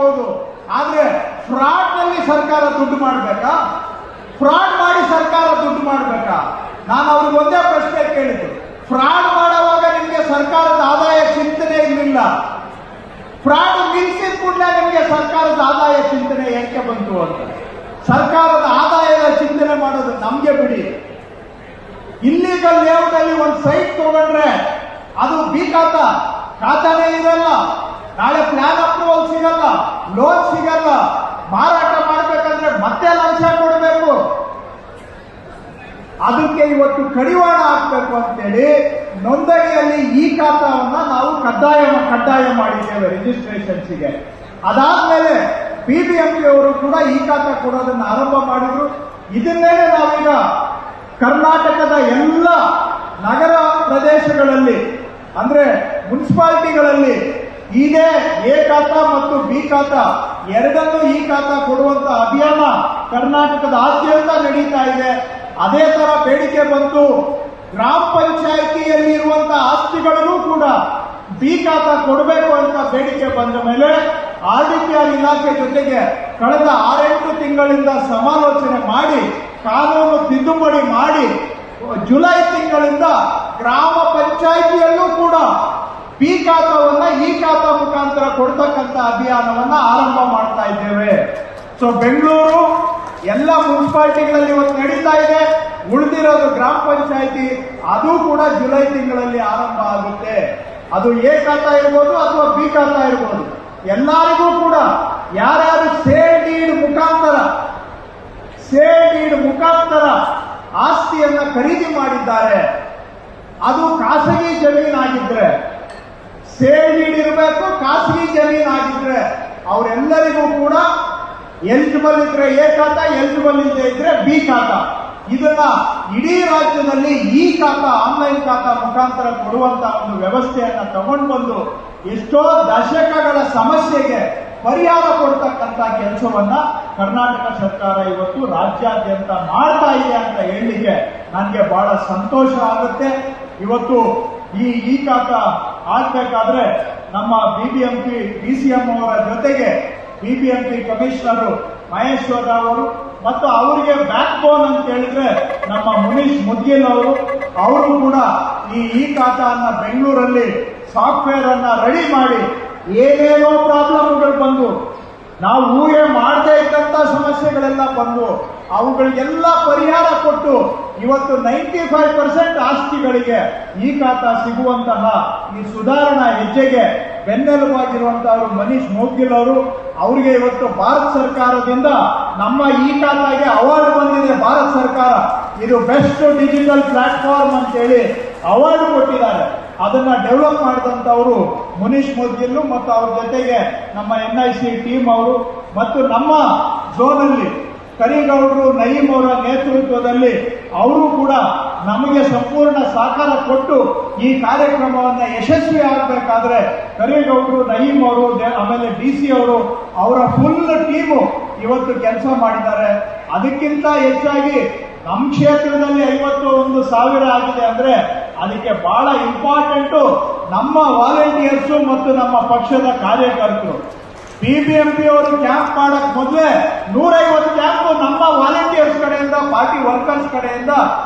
ಹೌದು ಆದ್ರೆ ಫ್ರಾಡ್ನಲ್ಲಿ ಸರ್ಕಾರ ದುಡ್ಡು ಮಾಡಬೇಕಾ? ಫ್ರಾಡ್ ಮಾಡಿ ಸರ್ಕಾರ ದುಡ್ಡು ಮಾಡಬೇಕಾ? ನಾನು ಅವ್ರಿಗೆ ಒಂದೇ ಪ್ರಶ್ನೆ ಕೇಳಿದ್ದು. ಫ್ರಾಡ್ ಮಾಡುವಾಗ ನಿಮಗೆ ಸರ್ಕಾರದ ಆದಾಯ ಚಿಂತನೆ ಇರಲಿಲ್ಲ. ಫ್ರಾಡ್ ನಿಲ್ಸಿದ ಕೂಡಲೇ ನಿಮಗೆ ಸರ್ಕಾರದ ಆದಾಯ ಚಿಂತನೆ ಯಾಕೆ ಬಂತು ಅಂತ. ಸರ್ಕಾರದ ಆದಾಯದ ಚಿಂತನೆ ಮಾಡೋದು ನಮ್ಗೆ ಬಿಡಿ. ಇಲ್ಲಿಗಲ್ ಲೇಔಟ್ ಅಲ್ಲಿ ಒಂದು ಸೈಟ್ ತಗೊಂಡ್ರೆ ಅದು ಬಿ ಖಾತಾ. ಖಾತಾನೇ ಇರಲ್ಲ ನಾಳೆ ಪ್ಲಾನ್ ಲೋನ್ ಸಿಗಲ್ಲ ಮಾರಾಟ ಮಾಡ್ಬೇಕಂದ್ರೆ ಮತ್ತೆ ಲಂಚ ಕೊಡಬೇಕು. ಅದಕ್ಕೆ ಇವತ್ತು ಕಡಿವಾಣ ಹಾಕ್ಬೇಕು ಅಂತೇಳಿ ನೋಂದಣಿಯಲ್ಲಿ ಈ ಖಾತಾವನ್ನ ನಾವು ಕಡ್ಡಾಯ ಕಡ್ಡಾಯ ಮಾಡಿದ್ದೇವೆ ರಿಜಿಸ್ಟ್ರೇಷನ್ಸ್ಗೆ ಅದಾದ್ಮೇಲೆ ಪಿ ಅವರು ಕೂಡ ಈ ಖಾತಾ ಕೊಡೋದನ್ನ ಆರಂಭ ಮಾಡಿದ್ರು. ಇದನ್ನೇ ನಾವೀಗ ಕರ್ನಾಟಕದ ಎಲ್ಲ ನಗರ ಪ್ರದೇಶಗಳಲ್ಲಿ, ಅಂದ್ರೆ ಮುನ್ಸಿಪಾಲಿಟಿಗಳಲ್ಲಿ ಇದೇ ಎ ಖಾತ ಮತ್ತು ಬಿ ಖಾತ ಎರಡನ್ನೂ ಈ ಖಾತ ಕೊಡುವಂತ ಅಭಿಯಾನ ಕರ್ನಾಟಕದ ಆದ್ಯಂತ ನಡೀತಾ ಇದೆ. ಅದೇ ತರ ಬೇಡಿಕೆ ಬಂತು. ಗ್ರಾಮ ಪಂಚಾಯಿತಿಯಲ್ಲಿ ಇರುವಂತಹ ಆಸ್ತಿಗಳಿಗೂ ಕೂಡ ಬಿ ಖಾತ ಕೊಡಬೇಕು ಅಂತ ಬೇಡಿಕೆ ಬಂದ ಮೇಲೆ ಆರ್ ಇಲಾಖೆ ಜೊತೆಗೆ ಕಳೆದ ಆರೆಂಟು ತಿಂಗಳಿಂದ ಸಮಾಲೋಚನೆ ಮಾಡಿ, ಕಾನೂನು ತಿದ್ದುಪಡಿ ಮಾಡಿ, ಜುಲೈ ತಿಂಗಳಿಂದ ಗ್ರಾಮ ಪಂಚಾಯಿತಿಯಲ್ಲೂ ಕೂಡ ಬಿ ಖಾತಾವನ್ನ ಈ ಖಾತಾ ಮುಖಾಂತರ ಕೊಡ್ತಕ್ಕಂತ ಅಭಿಯಾನವನ್ನ ಆರಂಭ ಮಾಡ್ತಾ ಇದ್ದೇವೆ. ಸೊ ಬೆಂಗಳೂರು ಎಲ್ಲ ಮುನ್ಸಿಪಾಲ್ಟಿಗಳಲ್ಲಿ ಇವತ್ತು ನಡೀತಾ ಇದೆ. ಉಳಿದಿರೋದು ಗ್ರಾಮ ಪಂಚಾಯಿತಿ, ಅದು ಕೂಡ ಜುಲೈ ತಿಂಗಳಲ್ಲಿ ಆರಂಭ ಆಗುತ್ತೆ. ಅದು ಎ ಖಾತಾ ಇರ್ಬೋದು ಅಥವಾ ಬಿ ಖಾತಾ ಇರ್ಬೋದು. ಎಲ್ಲರಿಗೂ ಕೂಡ ಯಾರ್ಯಾರು ಸೇಡೀಡ್ ಡೀಡ್ ಮುಖಾಂತರ, ಸೇಲ್ ಡೀಡ್ ಮುಖಾಂತರ ಆಸ್ತಿಯನ್ನ ಖರೀದಿ ಮಾಡಿದ್ದಾರೆ, ಅದು ಖಾಸಗಿ ಜಮೀನಾಗಿದ್ರೆ ಸೇಲ್ ಖಾಸಗಿ ಜಮೀನ್ ಆಗಿದ್ರೆ ಅವರೆಲ್ಲರಿಗೂ ಕೂಡ ಎಲಿಜಿಬಲ್ ಇದ್ರೆ ಎ ಖಾತಾ ಎಲಿಜಿಬಲ್ ಇಲ್ಲದೆ ಇದ್ರೆ ಬಿ ಖಾತಾ. ಇದನ್ನ ಇಡೀ ರಾಜ್ಯದಲ್ಲಿ ಈ ಖಾತ, ಆನ್ಲೈನ್ ಖಾತಾ ಮುಖಾಂತರ ಕೊಡುವಂತ ಒಂದು ವ್ಯವಸ್ಥೆಯನ್ನ ತಗೊಂಡು ಬಂದು ಎಷ್ಟೋ ದಶಕಗಳ ಸಮಸ್ಯೆಗೆ ಪರಿಹಾರ ಕೊಡ್ತಕ್ಕಂತ ಕೆಲಸವನ್ನ ಕರ್ನಾಟಕ ಸರ್ಕಾರ ಇವತ್ತು ರಾಜ್ಯಾದ್ಯಂತ ಮಾಡ್ತಾ ಇದೆ ಅಂತ ಹೇಳಲಿಕ್ಕೆ ನನಗೆ ಬಹಳ ಸಂತೋಷ ಆಗುತ್ತೆ ಇವತ್ತು ಈ ಈ ಖಾತಾ ಆಗ್ಬೇಕಾದ್ರೆ ನಮ್ಮ ಬಿಬಿಎಂಪಿ ಡಿಸಿಎಂ ಅವರ ಜೊತೆಗೆ ಬಿಬಿಎಂಪಿ ಕಮಿಷನರು ಮಹೇಶ್ವರ ರಾವ್ ಅವರು ಮತ್ತು ಅವರಿಗೆ ಬ್ಯಾಕ್ ಬೋನ್ ಅಂತ ಹೇಳಿದ್ರೆ ನಮ್ಮ ಮುನೀಶ್ ಮುದ್ಗಿಲ್ ಅವರು ಅವರು ಕೂಡ ಈ ಈ ಖಾತಾನ ಬೆಂಗಳೂರಲ್ಲಿ ಸಾಫ್ಟ್ವೇರ್ ಅನ್ನ ರೆಡಿ ಮಾಡಿ ಏನೇನೋ ಪ್ರಾಬ್ಲಮ್ಗಳು ಬಂದು ನಾವು ಊಹೆ ಇದ್ದಂತ ಸಮಸ್ಯೆಗಳೆಲ್ಲ ಬಂದು ಅವುಗಳಿಗೆಲ್ಲ ಪರಿಹಾರ ಕೊಟ್ಟು ಇವತ್ತು ನೈಂಟಿ ಫೈವ್ ಪರ್ಸೆಂಟ್ ಆಸ್ತಿಗಳಿಗೆ ಈ ಖಾತ ಸಿಗುವಂತಹ ಈ ಸುಧಾರಣಾ ಹೆಜ್ಜೆಗೆ ಬೆನ್ನೆಲುಬಾಗಿರುವಂತಹವರು ಮನೀಶ್ ಮೋಗಿಲ್ ಅವರು, ಅವರಿಗೆ ಇವತ್ತು ಭಾರತ ಸರ್ಕಾರದಿಂದ ನಮ್ಮ ಈ ಖಾತಾಗೆ ಅವಾರ್ಡ್ ಬಂದಿದೆ ಭಾರತ ಸರ್ಕಾರ. ಇದು ಬೆಸ್ಟ್ ಡಿಜಿಟಲ್ ಪ್ಲಾಟ್ಫಾರ್ಮ್ ಅಂತೇಳಿ ಅವಾರ್ಡ್ ಕೊಟ್ಟಿದ್ದಾರೆ. ಅದನ್ನ ಡೆವಲಪ್ ಮಾಡಿದಂಥವರು ಮುನೀಶ್ ಮೋದಿಯಲ್ಲೂ ಮತ್ತು ಅವ್ರ ಜೊತೆಗೆ ನಮ್ಮ ಎನ್ ಐ ಸಿ ಟೀಮ್ ಅವರು ಮತ್ತು ನಮ್ಮ ಝೋನಲ್ಲಿ ಕರಿಗೌಡರು ನಯೀಂ ಅವರ ನೇತೃತ್ವದಲ್ಲಿ ಅವರು ಕೂಡ ನಮಗೆ ಸಂಪೂರ್ಣ ಸಹಕಾರ ಕೊಟ್ಟು ಈ ಕಾರ್ಯಕ್ರಮವನ್ನು ಯಶಸ್ವಿ ಆಗಬೇಕಾದ್ರೆ ಕರಿಗೌಡರು ನಯೀಂ ಅವರು ಆಮೇಲೆ ಡಿ ಸಿ ಅವರು ಅವರ ಫುಲ್ ಟೀಮು ಇವತ್ತು ಕೆಲಸ ಮಾಡಿದ್ದಾರೆ. ಅದಕ್ಕಿಂತ ಹೆಚ್ಚಾಗಿ ನಮ್ಮ ಕ್ಷೇತ್ರದಲ್ಲಿ ಐವತ್ತು ಒಂದು ಸಾವಿರ ಆಗಿದೆ ಅಂದ್ರೆ ಅದಕ್ಕೆ ಬಹಳ ಇಂಪಾರ್ಟೆಂಟು ನಮ್ಮ ವಾಲಂಟಿಯರ್ಸು ಮತ್ತು ನಮ್ಮ ಪಕ್ಷದ ಕಾರ್ಯಕರ್ತರು. ಬಿಬಿಎಂಪಿ ಅವರು ಕ್ಯಾಂಪ್ ಮಾಡಕ್ ಮೊದಲೇ ನೂರೈವತ್ತು ಕ್ಯಾಂಪ್ ನಮ್ಮ ವಾಲಂಟಿಯರ್ಸ್ ಕಡೆಯಿಂದ ಪಾರ್ಟಿ ವರ್ಕರ್ಸ್ ಕಡೆಯಿಂದ